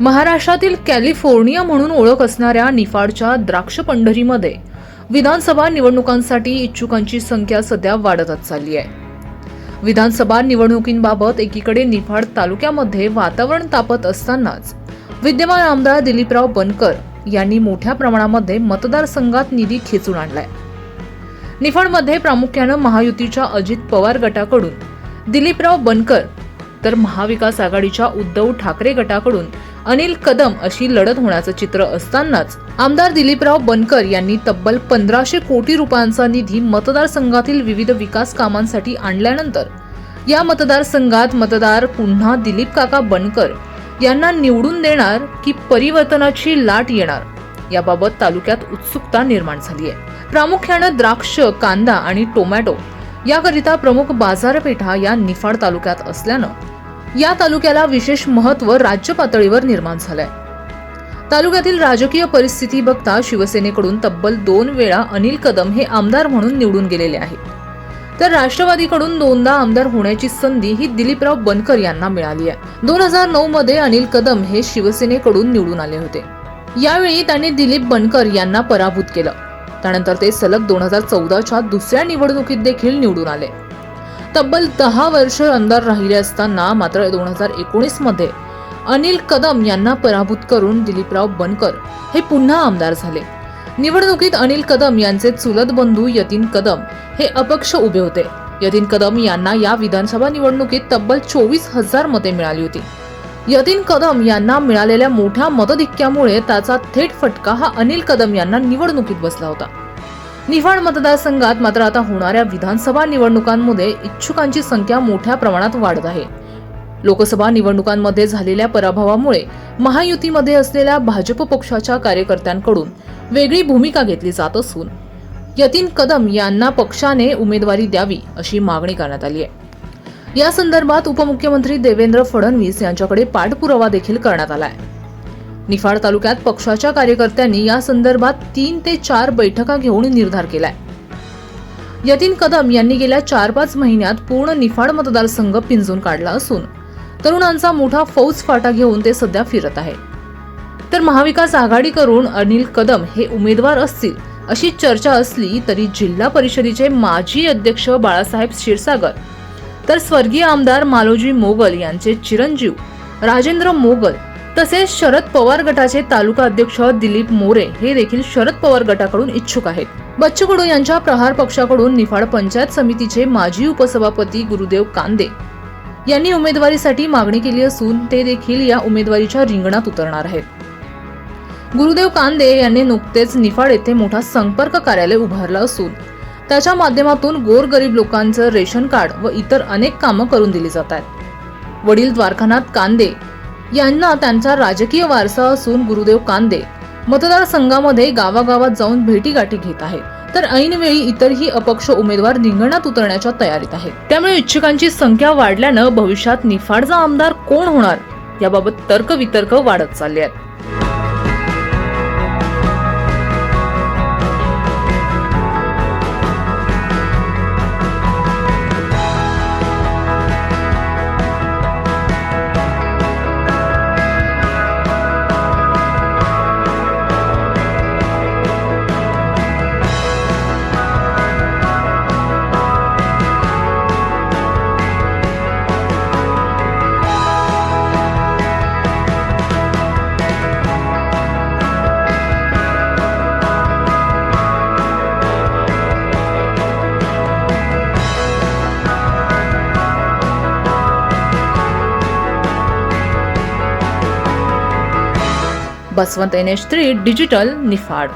महाराष्ट्रातील कॅलिफोर्निया म्हणून ओळख असणाऱ्या निफाडच्या द्राक्ष पंढरीमध्ये विधानसभा निवडणुकांसाठी इच्छुकांची संख्या सध्या वाढतच चालली आहे. विधानसभा निवडणुकींबाबत एकीकडे निफाड तालुक्यामध्ये वातावरण तापत असतानाच विद्यमान आमदार दिलीपराव बनकर यांनी मोठ्या प्रमाणामध्ये मतदारसंघात निधी खेचून आणलाय. निफाडमध्ये प्रामुख्यानं महायुतीच्या अजित पवार गटाकडून दिलीपराव बनकर तर महाविकास आघाडीच्या उद्धव ठाकरे गटाकडून अनिल कदम अशी लढत होण्याचं चित्र असतानाच आमदार दिलीपराव बनकर यांनी तब्बल पंधराशे कोटी रुपयांचा निधी मतदारसंघातील विविध विकास कामांसाठी आणल्यानंतर या मतदारसंघात मतदार पुन्हा दिलीप काका बनकर यांना निवडून देणार की परिवर्तनाची लाट येणार याबाबत तालुक्यात उत्सुकता निर्माण झाली आहे. प्रामुख्यानं द्राक्ष कांदा आणि टोमॅटो याकरिता प्रमुख बाजारपेठा या निफाड तालुक्यात असल्यानं या तालुक्याला विशेष महत्त्व राज्य पातळीवर निर्माण झालंय. तालुक्यातील राजकीय परिस्थिती बघता शिवसेनेकडून तब्बल दोन वेळा अनिल कदम हे आमदार म्हणून निवडून गेलेले आहेत. तर राष्ट्रवादीकडून दोनदा आमदार होण्याची संधी ही दिलीपराव बनकर यांना मिळाली आहे. दोन हजार नऊ मध्ये अनिल कदम हे शिवसेनेकडून निवडून आले होते. यावेळी त्यांनी दिलीप बनकर यांना पराभूत केलं. त्यानंतर ते सलग दोन हजार चौदाच्या दुसऱ्या निवडणुकीत देखील निवडून आले. तब्बल दहा वर्ष आमदार राहिले असताना मात्र दोन हजार एकोणीसमध्ये अनिल कदम यांना पराभूत करून दिलीपराव बनकर हे पुन्हा आमदार झाले. निवडणुकीत अनिल कदम यांचे चुलत बंधू यतीन कदम हे अपक्ष उभे होते. यतीन कदम यांना या विधानसभा निवडणुकीत तब्बल चोवीस हजार मते मिळाली होती. यतीन कदम यांना मिळालेल्या मोठ्या मतधिक्यामुळे त्याचा थेट फटका हा अनिल कदम यांना निवडणुकीत बसला होता. निफाड मतदारसंघात मात्र आता होणाऱ्या विधानसभा निवडणुकांमध्ये इच्छुकांची संख्या मोठ्या प्रमाणात वाढत आहे. लोकसभा निवडणुकांमध्ये झालेल्या पराभवामुळे महायुतीमध्ये असलेल्या भाजप पक्षाच्या कार्यकर्त्यांकडून वेगळी भूमिका घेतली जात असून यतीन कदम यांना पक्षाने उमेदवारी द्यावी अशी मागणी करण्यात आली आहे. या संदर्भात उपमुख्यमंत्री देवेंद्र फडणवीस यांच्याकडे पाठपुरावा देखील करण्यात आला आहे. निफाड तालुक्यात पक्षाच्या कार्यकर्त्यांनी या संदर्भात तीन ते चार बैठका घेऊन निर्धार केलाय. यतीन कदम यांनी गेल्या चार पाच महिन्यात पूर्ण निफाड मतदारसंघ पिंजून काढला असून तरुणांचा मोठा फौज फाटा घेऊन ते सध्या फिरत आहे. तर महाविकास आघाडी करून अनिल कदम हे उमेदवार असतील अशी चर्चा असली तरी जिल्हा परिषदेचे माजी अध्यक्ष बाळासाहेब क्षीरसागर तर स्वर्गीय आमदार मालोजी मोगल यांचे चिरंजीव राजेंद्र मोगल तसेच शरद पवार गटाचे तालुका अध्यक्ष दिलीप मोरे हे देखील शरद पवार गटाकडून इच्छुक आहेत. बच्चू कडू यांच्या प्रहार पक्षाकडून निफाड पंचायत समितीचे माजी उपसभापती गुरुदेव कांदे यांनी उमेदवारीसाठी मागणी केली असून ते देखील या उमेदवारीच्या रिंगणात उतरणार आहेत. गुरुदेव कांदे यांनी नुकतेच निफाड येथे मोठा संपर्क कार्यालय उभारलं असून त्याच्या माध्यमातून गोरगरीब लोकांचं रेशन कार्ड व इतर अनेक कामं करून दिली जात आहेत. वडील द्वारखानाथ कांदे यांना त्यांचा राजकीय वारसा असून गुरुदेव कांदे मतदारसंघामध्ये गावागावात जाऊन भेटीगाठी घेत आहेत तर ऐनवेळी इतरही अपक्ष उमेदवार रिंगणात उतरण्याच्या तयारीत आहेत. त्यामुळे इच्छुकांची संख्या वाढल्यानं भविष्यात निफाडचा आमदार कोण होणार? याबाबत तर्क वितर्क वाढत चालले आहेत. Basavant N H three digital Niphad.